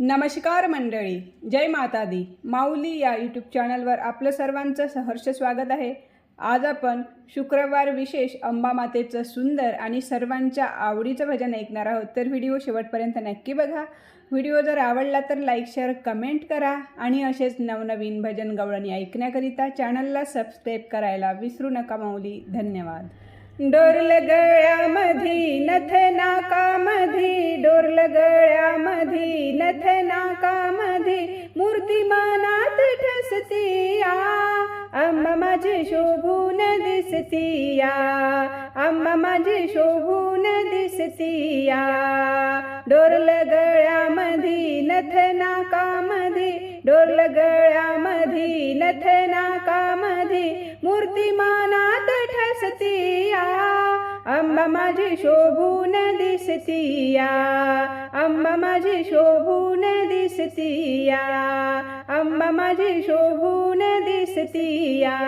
नमस्कार मंडळी जय माता दी माऊली या यूट्यूब चॅनलवर आपलं सर्वांचं सहर्ष स्वागत आहे. आज आपण शुक्रवार विशेष अंबा मातेचं सुंदर आणि सर्वांच्या आवडीचं भजन ऐकणार आहोत. तर व्हिडिओ शेवटपर्यंत नक्की बघा. व्हिडिओ जर आवडला तर लाईक शेअर कमेंट करा आणि असेच नवनवीन भजन गवळणी ऐकण्याकरिता चॅनलला सबस्क्राईब करायला विसरू नका माऊली. धन्यवाद. डोरल गळ्यामधी नथ नाकामधी डोरल गळ नथ नाकामधी मूर्तिमानात ठसतिया. आंबा माझी शोभून दिसतिया. आंबा माझी शोभून दिसतिया. डोरल गळ्यामधी नथ नाकामधी डोरल गळ्यामधी नथ नाकामधी मूर्तिमानात ठसतिया. अंबा माझी शोभून दिसतिया. अंबा माझी शोभून दिसतिया. अंबा माझी शोभून दिसतिया.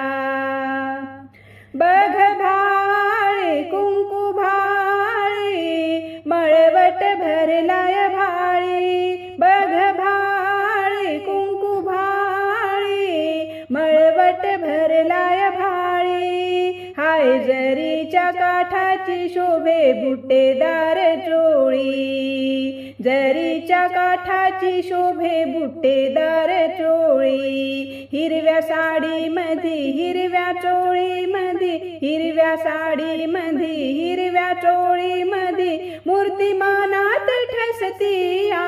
बघ भाळे कुंकू भाळे मळवट भरलाय भाळे. बघ भाळे कुंकू भाळे मळवट भरलाय भाळे. हाय नदीच्या काठाची शोभे बुट्टेदार चोळी. जरीच्या काठाची शोभे बुट्टेदार चोळी. हिरव्या साडीमध्ये हिरव्या चोळीमध्ये हिरव्या साडीमध्ये हिरव्या चोळीमध्ये मूर्तिमानात ठसतिया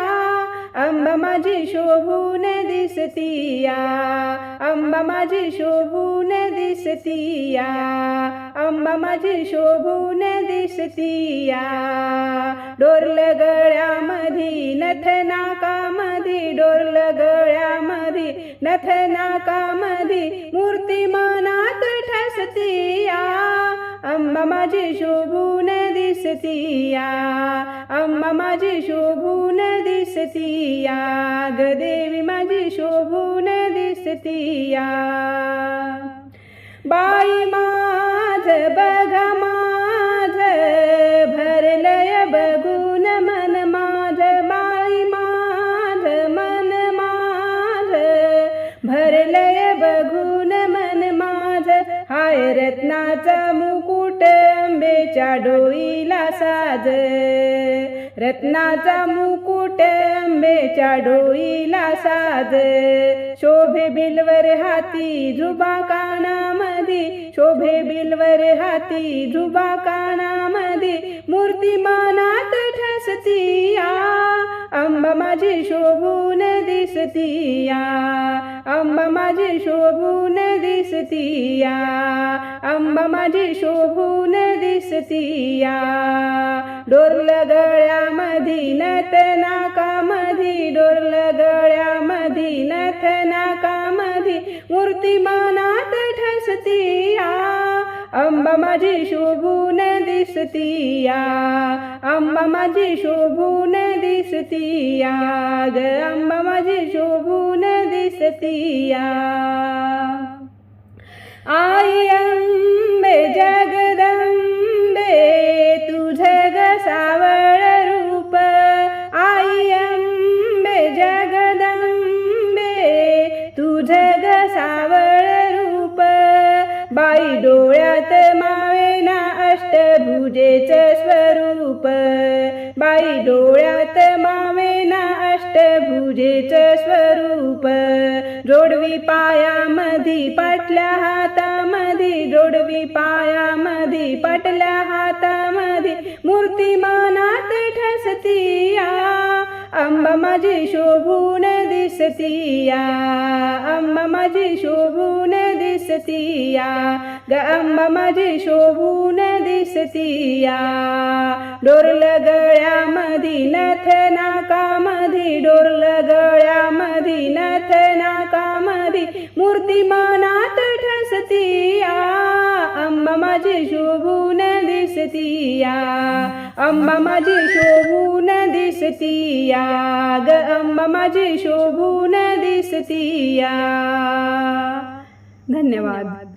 अंब माझी शोभून दिसतिया. अंबा माझी शोभून दिसतिया. अंबा माझी शोभून दिसतिया. डोरल गळ्यामधी नथ नाकामधी डोरल गळ्यामधी नथ नाकामध्ये मूर्ती मनात ठसतिया. अंबा माझी शोभून दिसतिया. अंबा माझी शोभून दिसतिया. ग देवी माझी शोभून तिया बाई माझ बघ माझ भरलय बघून मन माझ बाई माझ मन माझ भरलय बघून मन माझ हाय रत्नाचा मुकुट आंबेच्या डोईला साज। रत्नाचा मुकुट आंबेच्या डोईला साज. शोभे बिलवर हाती झुबा कानामध्ये. शोभे बिलवर हाती झुबा कानामध्ये. मूर्तिमानात ठसतिया. अंब माझी शोभून दिसतिया. अंब माझी शोभून दिसतिया. अंबा माझी शोभून दिसतिया. डोरल गळ्यामधी नथ नाकामधी डोरल गळ्यामधी नथ नाकामधी मूर्तिमानात ठसतिया अंबा माझी शोभून दिसतिया अंबा माझी शोभून दिसतिया ग अंबा माझी शोभून दिसतिया. आई अंबे जग तुझ ग सावळ रूप. बाई डोळ्यात मावेना अष्टभुजेच स्वरूप. बाई डोळ्यात मावेना अष्टभुजेच स्वरूप. जोडवी पायामधी पाटल्या हातामधी जोडवी पायामधी पाटल्या हातामधी. मूर्तिमानात ठसतिया अंबा माझी शोभून दिसतिया. अंबा माझी शोभून दिसतिया. ग अंबा माझी शोभून दिसतिया. डोरल गळ्यामधी नथ नाकामधी डोरल गळ्यामधी नथ नाकामधी मूर्तिमानात ठसतिया. अंबा माझी शोभून दिसतिया. अंबा माझी शोभून दिसतीया ग अंबा माझी शोभून दिसतीया धन्यवाद.